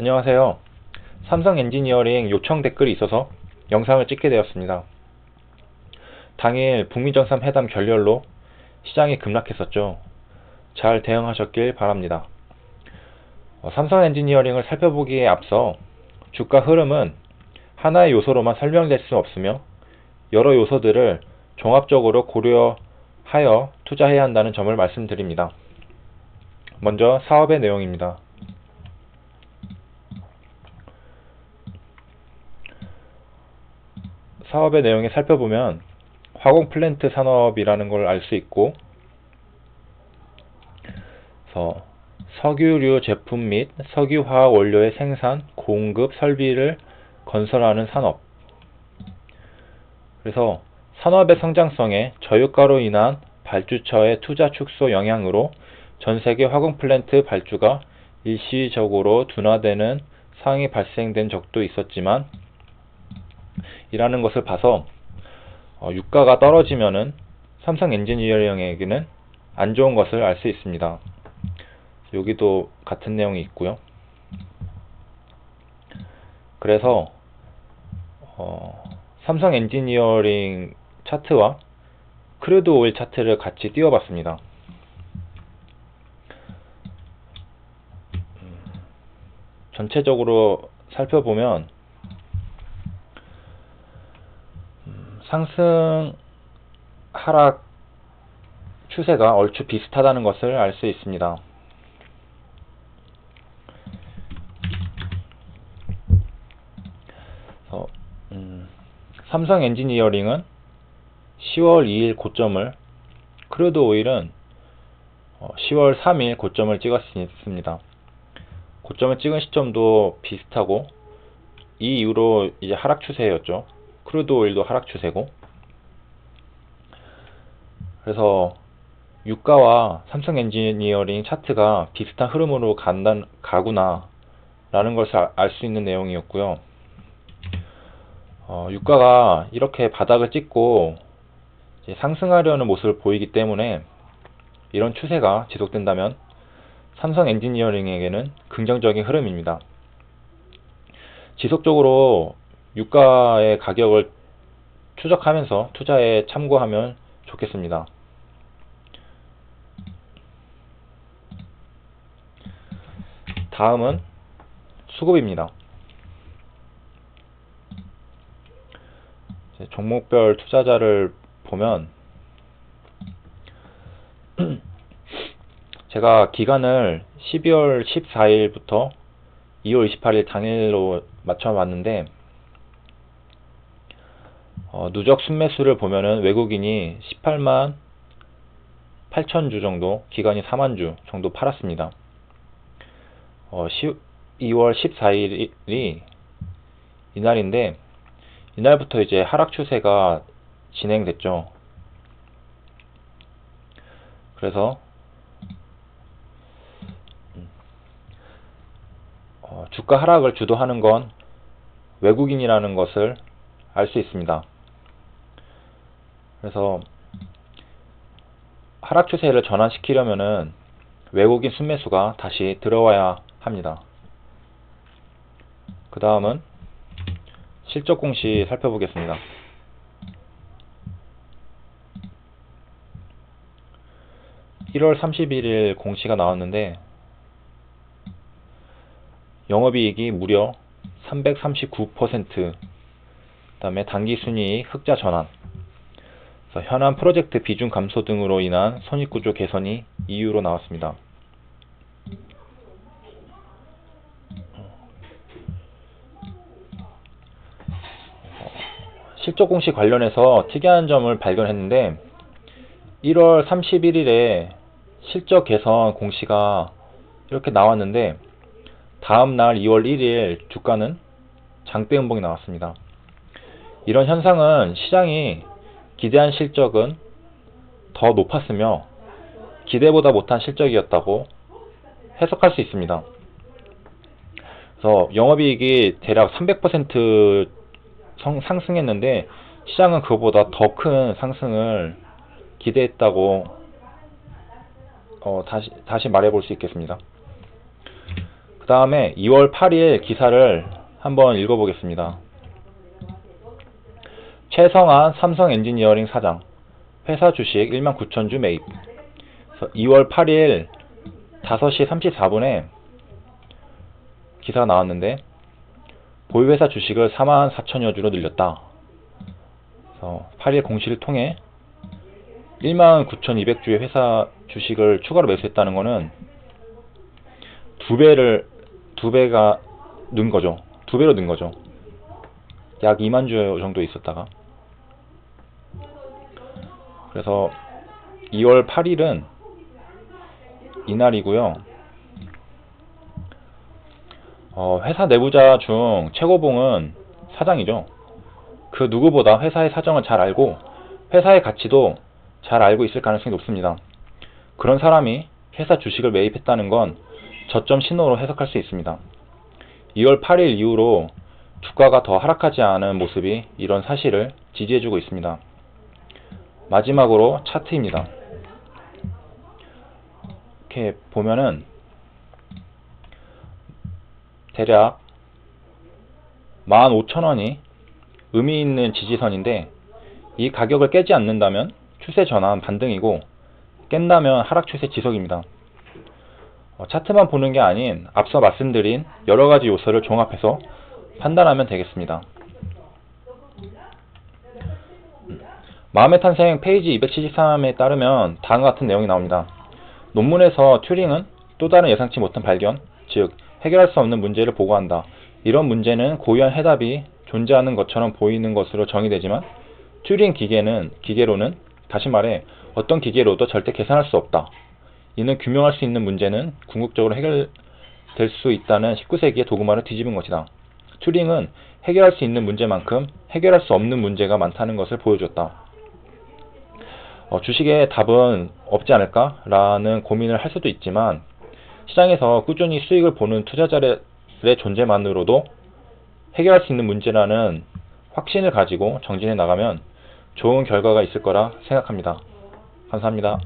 안녕하세요. 삼성 엔지니어링 요청 댓글이 있어서 영상을 찍게 되었습니다. 당일 북미 정상 회담 결렬로 시장이 급락했었죠. 잘 대응하셨길 바랍니다. 어, 삼성 엔지니어링을 살펴보기에 앞서 주가 흐름은 하나의 요소로만 설명될 수 없으며 여러 요소들을 종합적으로 고려하여 투자해야 한다는 점을 말씀드립니다. 먼저 사업의 내용입니다. 사업의 내용에 살펴보면 화공 플랜트 산업이라는 걸 알 수 있고 그래서 석유류 제품 및 석유화학 원료의 생산, 공급, 설비를 건설하는 산업. 그래서 산업의 성장성에 저유가로 인한 발주처의 투자 축소 영향으로 전세계 화공 플랜트 발주가 일시적으로 둔화되는 상황이 발생된 적도 있었지만 이라는 것을 봐서 어, 유가가 떨어지면은 삼성 엔지니어링에게는 안 좋은 것을 알 수 있습니다. 여기도 같은 내용이 있고요. 그래서 어, 삼성 엔지니어링 차트와 크루드 오일 차트를 같이 띄워봤습니다. 전체적으로 살펴보면 상승 하락 추세가 얼추 비슷하다는 것을 알 수 있습니다. 어, 음, 삼성 엔지니어링은 10월 2일 고점을 크루드 오일은 10월 어, 3일 고점을 찍었습니다. 고점을 찍은 시점도 비슷하고 이 이후로 이제 하락 추세였죠. 크루드 오일도 하락 추세고 그래서 유가와 삼성 엔지니어링 차트가 비슷한 흐름으로 간다, 가구나 라는 것을 알 수 있는 내용이었고요. 어, 유가가 이렇게 바닥을 찍고 상승하려는 모습을 보이기 때문에 이런 추세가 지속된다면 삼성 엔지니어링에게는 긍정적인 흐름입니다. 지속적으로 유가의 가격을 추적하면서 투자에 참고하면 좋겠습니다. 다음은 수급입니다. 종목별 투자자를 보면 제가 기간을 12월 14일부터 2월 28일 당일로 맞춰봤는데 어, 누적 순매수를 보면은 외국인이 18만 8천 주 정도, 기간이 4만 주 정도 팔았습니다. 어, 2월 14일이 이날인데 이날부터 이제 하락 추세가 진행됐죠. 그래서 어, 주가 하락을 주도하는 건 외국인이라는 것을 알 수 있습니다. 그래서 하락 추세를 전환시키려면은 외국인 순매수가 다시 들어와야 합니다. 그 다음은 실적 공시 살펴보겠습니다. (1월 31일) 공시가 나왔는데 영업이익이 무려 339%, 그 다음에 당기순이익 흑자 전환, 현안 프로젝트 비중 감소 등으로 인한 손익구조 개선이 이유로 나왔습니다. 실적 공시 관련해서 특이한 점을 발견했는데 1월 31일에 실적 개선 공시가 이렇게 나왔는데 다음 날 2월 1일 주가는 장대 음봉이 나왔습니다. 이런 현상은 시장이 기대한 실적은 더 높았으며 기대보다 못한 실적이었다고 해석할 수 있습니다. 그래서 영업이익이 대략 300% 상승했는데 시장은 그보다 더 큰 상승을 기대했다고 어, 다시 다시 말해볼 수 있겠습니다. 그 다음에 2월 8일 기사를 한번 읽어보겠습니다. 최성한 삼성 엔지니어링 사장 회사 주식 1만 9천 주 매입 2월 8일 5시 34분에 기사가 나왔는데 보유회사 주식을 4만 4천여 주로 늘렸다. 그래서 8일 공시를 통해 1만 9,200주의 회사 주식을 추가로 매수했다는 것은 두 배를 두 배가 는 거죠. 두 배로 는 거죠. 약 2만 주 정도 있었다가 그래서 2월 8일은 이날이고요. 어, 회사 내부자 중 최고봉은 사장이죠. 그 누구보다 회사의 사정을 잘 알고 회사의 가치도 잘 알고 있을 가능성이 높습니다. 그런 사람이 회사 주식을 매입했다는 건 저점 신호로 해석할 수 있습니다. 2월 8일 이후로 주가가 더 하락하지 않은 모습이 이런 사실을 지지해주고 있습니다. 마지막으로 차트입니다. 이렇게 보면은 대략 15,000원이 의미 있는 지지선인데 이 가격을 깨지 않는다면 추세 전환 반등이고 깬다면 하락 추세 지속입니다. 어, 차트만 보는 게 아닌 앞서 말씀드린 여러 가지 요소를 종합해서 판단하면 되겠습니다. 음, 마음의 탄생 페이지 273에 따르면 다음과 같은 내용이 나옵니다. 논문에서 튜링은 또 다른 예상치 못한 발견, 즉 해결할 수 없는 문제를 보고한다. 이런 문제는 고유한 해답이 존재하는 것처럼 보이는 것으로 정의되지만 튜링 기계는 기계로는 다시 말해 어떤 기계로도 절대 계산할 수 없다. 이는 규명할 수 있는 문제는 궁극적으로 해결될 수 있다는 19세기의 도구마를 뒤집은 것이다. 튜링은 해결할 수 있는 문제만큼 해결할 수 없는 문제가 많다는 것을 보여줬다. 어, 주식의 답은 없지 않을까라는 고민을 할 수도 있지만 시장에서 꾸준히 수익을 보는 투자자의 존재만으로도 해결할 수 있는 문제라는 확신을 가지고 정진해 나가면 좋은 결과가 있을 거라 생각합니다. 감사합니다.